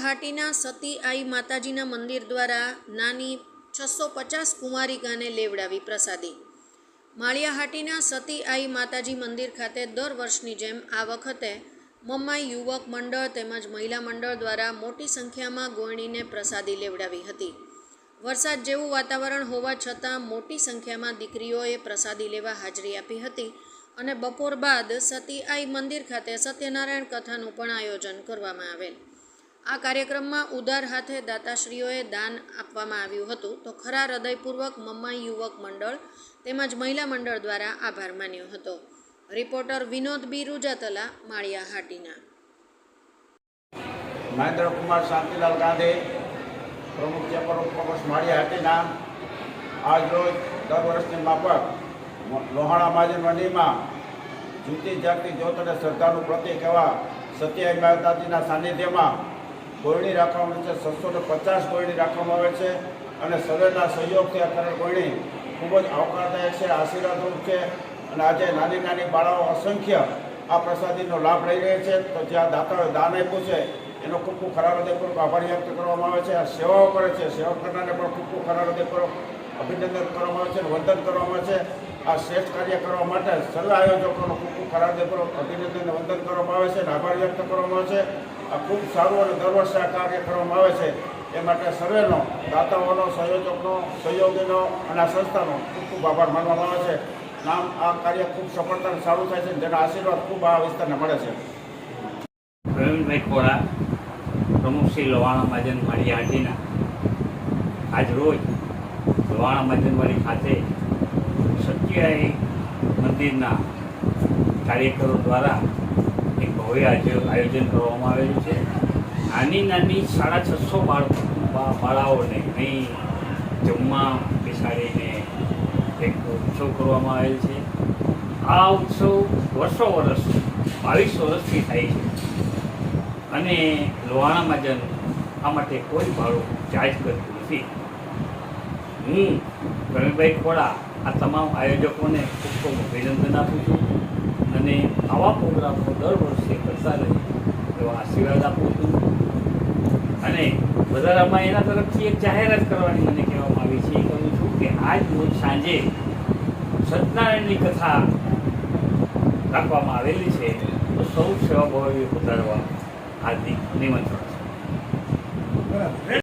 હાટીના સતી આઈ માતાજીના મંદિર દ્વારા નાની છસો પચાસ કુંવારિકાને લેવડાવી પ્રસાદી. માળિયા હાટીના સતી આઈ માતાજી મંદિર ખાતે દર વર્ષની જેમ આ વખતે મમ્માઈ યુવક મંડળ તેમજ મહિલા મંડળ દ્વારા મોટી સંખ્યામાં ગોયણીને પ્રસાદી લેવડાવી હતી. વરસાદ જેવું વાતાવરણ હોવા છતાં મોટી સંખ્યામાં દીકરીઓએ પ્રસાદી લેવા હાજરી આપી હતી અને બપોર બાદ સતી આઈ મંદિર ખાતે સત્યનારાયણ કથાનું પણ આયોજન કરવામાં આવેલ. આ કાર્યક્રમમાં ઉદાર હાથે દાતાશ્રીઓએ દાન આપવામાં આવ્યું હતું તો ખરા હૃદયપૂર્વક મમ્માઈ યુવક મંડળ તેમજ મહિલા મંડળ દ્વારા આભાર માન્યો હતો. Reporter Vinod B. રૂજાતલા, Maliya Hatina. Mahendra Kumar Shantilal Gandhi, પ્રમુખ chamber of commerce Maliya Hatina. આજરોજ દર વર્ષની માફક લોહાણા મહાજન મંડીમાં જૂતી જાગતી જ્યોત અને શ્રદ્ધાનું પ્રતિક એવા માતાજીના સાનિધ્યમાં કોયણી રાખવામાં આવે છે. છસો ને પચાસ કોયણી રાખવામાં આવે છે અને સર્વેના સહયોગથી કરેલ કોયણી ખૂબ જ આવકારદાયક છે, આશીર્વાદરૂપ છે અને આજે નાની નાની બાળાઓ અસંખ્ય આ પ્રસાદીનો લાભ લઈ રહી છે. તો જ્યાં દાતાઓએ દાન આપ્યું છે, એનો ખૂબ ખૂબ ખરા હૃદયપૂર્વક આભાર વ્યક્ત કરવામાં આવે છે. આ સેવાઓ કરે છે, સેવા કરનારને પણ ખૂબ ખૂબ ખરા હૃદયપૂર્વક અભિનંદન કરવામાં આવે છે વંદન કરવામાં આવે છે. આ શ્રેષ્ઠ કાર્ય કરવા માટે સર્વ આયોજકોનો ખૂબ ખૂબ ખરા હૃદયપૂર્વક અભિનંદન વંદન કરવામાં આવે છે અને આભાર વ્યક્ત કરવામાં આવે છે. ખૂબ સારું અને આ કાર્ય કરવામાં આવે છે. એ માટે સર્વેનો, દાતાઓનો, સંયોજકનો સહયોગીનો અને આ સંસ્થાનો ખૂબ ખૂબ આભાર માનવામાં આવે છે. નામ આ કાર્ય ખૂબ સફળતા સારું થાય છે. જેના આશીર્વાદ ખૂબ આ વિસ્તારને મળે છે. પ્રવીણભાઈ ખોરા પ્રમુખ શ્રી લોહાણા મહાજન માળી હાટીના આજ રોજ લોહાણા મહાજનવાડી ખાતે સત્યાય મંદિરના કાર્યકરો દ્વારા એક ભવ્ય આયોજન કરવામાં આવેલું છે. નાની નાની સાડા છસો બાળાઓને અહીં જમવા બેસાડીને એક ઉત્સવ કરવામાં આવેલ છે. આ ઉત્સવ વર્ષો વર્ષ, બાવીસ વર્ષથી થાય છે. અને લોહાણા મહાજન આ માટે કોઈ ભાડું ચાર્જ કરતું નથી. હું પ્રવીણભાઈ ખોડા, આ તમામ આયોજકોને ખૂબ ખૂબ અભિનંદન આપું છું. અને આવા પ્રોગ્રામો દર વર્ષે કરતા રહે. એવા આશીર્વાદ આપું છું. અને વધારામાં એના તરફથી એક જાહેરાત કરવાની મને કહેવામાં આવી છે. એ કહું છું કે આજ રોજ સાંજે સત્યનારાયણની કથા રાખવામાં આવેલી છે. તો સૌ સેવાભાવી વધારવા હાર્દિક નિમંત્રણ છે.